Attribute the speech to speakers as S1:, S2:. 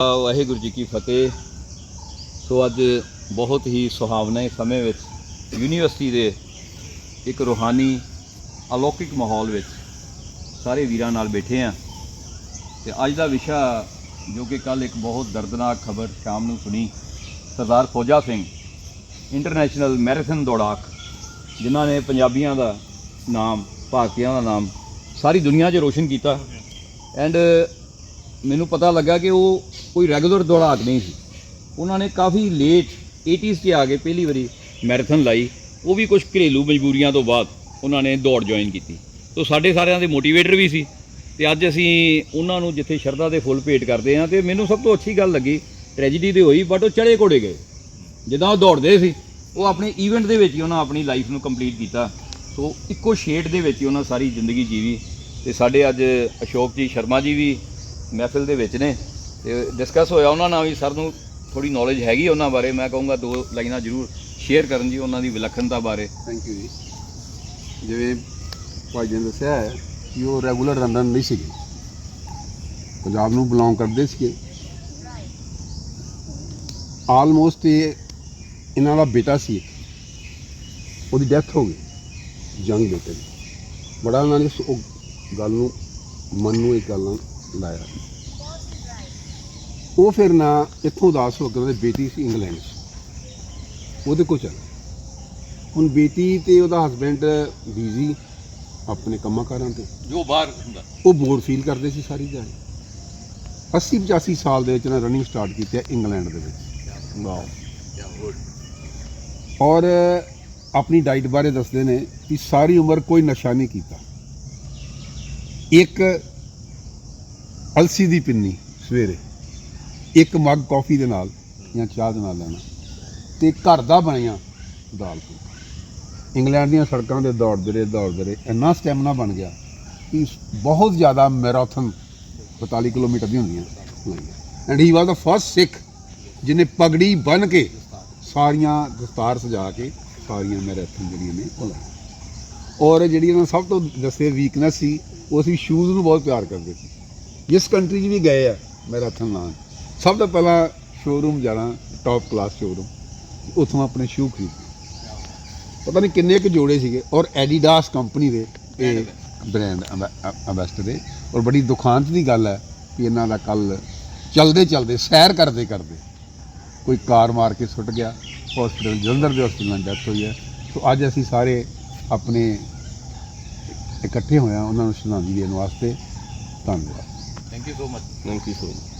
S1: ਵਾਹਿਗੁਰੂ ਜੀ ਕੀ ਫਤਿਹ। ਸੋ ਅੱਜ ਬਹੁਤ ਹੀ ਸੁਹਾਵਣੇ ਸਮੇਂ ਵਿੱਚ ਯੂਨੀਵਰਸਿਟੀ ਦੇ ਇੱਕ ਰੂਹਾਨੀ, ਅਲੌਕਿਕ ਮਾਹੌਲ ਵਿੱਚ ਸਾਰੇ ਵੀਰਾਂ ਨਾਲ ਬੈਠੇ ਆ ਤੇ ਅੱਜ ਦਾ ਵਿਸ਼ਾ ਜੋ ਕਿ ਕੱਲ ਇੱਕ ਬਹੁਤ ਦਰਦਨਾਕ ਖਬਰ ਸ਼ਾਮ ਨੂੰ ਸੁਣੀ, ਸਰਦਾਰ ਫੌਜਾ ਸਿੰਘ ਇੰਟਰਨੈਸ਼ਨਲ ਮੈਰਾਥਨ ਦੌੜਾਕ, ਜਿਨ੍ਹਾਂ ਨੇ ਪੰਜਾਬੀਆਂ ਦਾ ਨਾਮ, ਭਾਰਤੀਆਂ ਦਾ ਨਾਮ ਸਾਰੀ ਦੁਨੀਆ 'ਚ ਰੋਸ਼ਨ ਕੀਤਾ। ਐਂਡ ਮੈਨੂੰ ਪਤਾ ਲੱਗਾ ਕਿ ਉਹ ਕੋਈ ਰੈਗੂਲਰ ਦੌੜਾਕ ਨਹੀਂ ਸੀ। ਉਹਨਾਂ ਨੇ ਕਾਫੀ ਲੇਟ 80s 'ਚ ਆ ਕੇ ਪਹਿਲੀ ਵਾਰੀ ਮੈਰਾਥਨ ਲਾਈ। ਉਹ ਵੀ ਕੁਝ ਘਰੇਲੂ ਮਜਬੂਰੀਆਂ ਤੋਂ ਬਾਅਦ ਉਹਨਾਂ ਨੇ ਦੌੜ ਜੁਆਇਨ ਕੀਤੀ। ਤੋਂ ਸਾਡੇ ਸਾਰਿਆਂ ਦੇ ਮੋਟੀਵੇਟਰ ਵੀ ਸੀ। ਤੇ ਅੱਜ ਅਸੀਂ ਉਹਨਾਂ ਨੂੰ ਜਿੱਥੇ ਸ਼ਰਧਾ ਦੇ ਫੁੱਲ ਭੇਟ ਕਰਦੇ ਹਾਂ, ਤੇ ਮੈਨੂੰ ਸਭ ਤੋਂ ਅੱਛੀ ਗੱਲ ਲੱਗੀ ਟ੍ਰੈਜੇਡੀ ਤੇ ਹੋਈ ਬਟ ਉਹ ਚੜੇ ਘੋੜੇ ਗਏ। ਜਿੱਦਾਂ ਉਹ ਦੌੜਦੇ ਸੀ, ਉਹ ਆਪਣੇ ਈਵੈਂਟ ਦੇ ਵਿੱਚ ਹੀ ਉਹਨਾਂ ਆਪਣੀ ਲਾਈਫ ਨੂੰ ਕੰਪਲੀਟ ਕੀਤਾ। ਸੋ ਇੱਕੋ ਸ਼ੇਡ ਦੇ ਵਿੱਚ ਹੀ ਉਹਨਾਂ ਸਾਰੀ ਜ਼ਿੰਦਗੀ ਜੀਵੀ। ਤੇ ਸਾਡੇ ਅੱਜ ਅਸ਼ੋਕ ਜੀ, ਸ਼ਰਮਾ ਜੀ ਵੀ ਮਹਿਫਿਲ ਦੇ ਵਿੱਚ ਨੇ। ਤੇ ਡਿਸਕਸ ਹੋਇਆ ਉਹਨਾਂ ਨਾਲ ਵੀ, ਸਰ ਨੂੰ ਥੋੜੀ ਨੌਲੇਜ ਹੈਗੀ ਉਹਨਾਂ ਬਾਰੇ। ਮੈਂ ਕਹੂੰਗਾ ਦੋ ਲਾਈਨਾਂ ਜ਼ਰੂਰ ਸ਼ੇਅਰ ਕਰਨ ਜੀ ਉਹਨਾਂ ਦੀ ਵਿਲੱਖਣਤਾ ਬਾਰੇ।
S2: ਥੈਂਕ ਯੂ ਜੀ। ਜਿਵੇਂ ਭਾਈ ਜੀ ਨੇ ਦੱਸਿਆ ਹੈ ਕਿ ਉਹ ਰੈਗੂਲਰ ਰਨਰ ਨਹੀਂ ਸੀਗੇ। ਪੰਜਾਬ ਨੂੰ ਬਿਲੋਂਗ ਕਰਦੇ ਸੀਗੇ। ਆਲਮੋਸਟ ਇਹ ਇਹਨਾਂ ਦਾ ਬੇਟਾ ਸੀ। ਉਹਦੀ ਡੈਥ ਹੋ ਗਈ। ਯੰਗ ਬੇਟੇ ਦੀ। ਬੜਾ ਉਹਨਾਂ ਨੇ ਉਹ ਗੱਲ ਨੂੰ, ਮਨ ਨੂੰ ਇੱਕ ਗੱਲ ਨਾਲ ਲਾਇਆ। ਉਹ ਫਿਰ ਨਾ ਇੱਥੋਂ ਉਦਾਸ ਹੋ ਕੇ ਉਹਦੀ ਬੇਟੀ ਸੀ ਇੰਗਲੈਂਡ 'ਚ। ਉਹਦੇ ਕੋਲ ਚੱਲ ਹੁਣ ਬੇਟੀ ਤੇ ਉਹਦਾ ਹਸਬੈਂਡ ਬਿਜ਼ੀ ਆਪਣੇ ਕੰਮਾਂ ਕਾਰਾਂ ਤੇ।
S1: ਜੋ ਬਾਹਰ ਹੁੰਦਾ।
S2: ਉਹ ਬੋਰ ਫੀਲ ਕਰਦੇ ਸੀ ਸਾਰੀ ਦਿਹਾੜੀ। 80 85 ਸਾਲ ਦੇ ਵਿੱਚ ਨਾ ਰਨਿੰਗ ਸਟਾਰਟ ਕੀਤੀ ਹੈ ਇੰਗਲੈਂਡ ਦੇ ਵਿੱਚ। ਵਾਓ। ਔਰ ਆਪਣੀ ਡਾਈਟ ਬਾਰੇ ਦੱਸਦੇ ਨੇ ਕਿ ਸਾਰੀ ਉਮਰ ਕੋਈ ਨਸ਼ਾ ਨਹੀਂ ਕੀਤਾ। ਇੱਕ ਅਲਸੀ ਦੀ ਪਿੰਨੀ ਸਵੇਰੇ। ਇੱਕ ਮੱਗ ਕਾਫੀ ਦੇ ਨਾਲ ਜਾਂ ਚਾਹ ਦੇ ਨਾਲ ਲੈਣਾ। ਤੇ ਘਰ ਦਾ ਬਣਿਆ ਦਾਲ ਫੁਲਕਾ ਇੰਗਲੈਂਡ ਦੀਆਂ ਸੜਕਾਂ ਤੇ ਦੌੜਦੇ ਰਹੇ ਦੌੜਦੇ ਰਹੇ, ਇੰਨਾ ਸਟੈਮਿਨਾ ਬਣ ਗਿਆ ਕਿ ਬਹੁਤ ਜ਼ਿਆਦਾ ਮੈਰਾਥਨ 45 ਕਿਲੋਮੀਟਰ ਦੀ ਹੁੰਦੀਆਂ। And he was the first ਸਿੱਖ ਜਿਹਨੇ ਪਗੜੀ ਬੰਨ ਕੇ ਸਾਰੀਆਂ ਦਸਤਾਰ ਸਜਾ ਕੇ ਸਾਰੀਆਂ ਮੈਰਾਥਨ ਜਿਹੜੀਆਂ ਨੇ ਉਹ ਲਾਈਆਂ। ਔਰ ਜਿਹੜੀ ਇਹਨਾਂ ਸਭ ਤੋਂ ਦੱਸੇ ਵੀਕਨੈਸ ਸੀ, ਉਹ ਅਸੀਂ ਸ਼ੂਜ਼ ਨੂੰ ਬਹੁਤ ਪਿਆਰ ਕਰਦੇ ਸੀ। ਜਿਸ ਕੰਟਰੀ 'ਚ ਵੀ ਗਏ ਆ ਮੈਰਾਥਨ ਲਾਉਣ ਸਭ ਤੋਂ ਪਹਿਲਾਂ ਸ਼ੋਰੂਮ ਜਾਣਾ ਟੌਪ ਕਲਾਸ ਸ਼ੋਰੂਮ ਉੱਥੋਂ ਆਪਣੇ ਸ਼ੂ ਖਰੀਦਣੇ ਪਤਾ ਨਹੀਂ ਕਿੰਨੇ ਕੁ ਜੋੜੇ ਸੀਗੇ ਔਰ ਐਡੀਡਾਸ ਕੰਪਨੀ ਦੇ ਇਹ ਬ੍ਰਾਂਡ ਅੰਬੈਸਡਰ ਦੇ। ਔਰ ਬੜੀ ਦੁਖਾਂਤ ਦੀ ਗੱਲ ਹੈ ਕਿ ਇਹਨਾਂ ਦਾ ਕੱਲ ਚਲਦੇ ਚਲਦੇ ਸੈਰ ਕਰਦੇ ਕਰਦੇ ਕੋਈ ਕਾਰ ਮਾਰ ਕੇ ਸੁੱਟ ਗਿਆ ਹਸਪੀਟਲ ਜਲੰਧਰ ਦੇ ਹਸਪੀਟਲ ਨਾਲ ਡੈਥ ਹੋਈ ਹੈ। ਸੋ ਅੱਜ ਅਸੀਂ ਸਾਰੇ ਆਪਣੇ ਇਕੱਠੇ ਹੋਏ ਹਾਂ। ਉਹਨਾਂ ਨੂੰ ਸ਼ਰਧਾਂਜਲੀ ਦੇਣ ਵਾਸਤੇ ਧੰਨਵਾਦ।
S1: Thank you so much
S2: thank you so much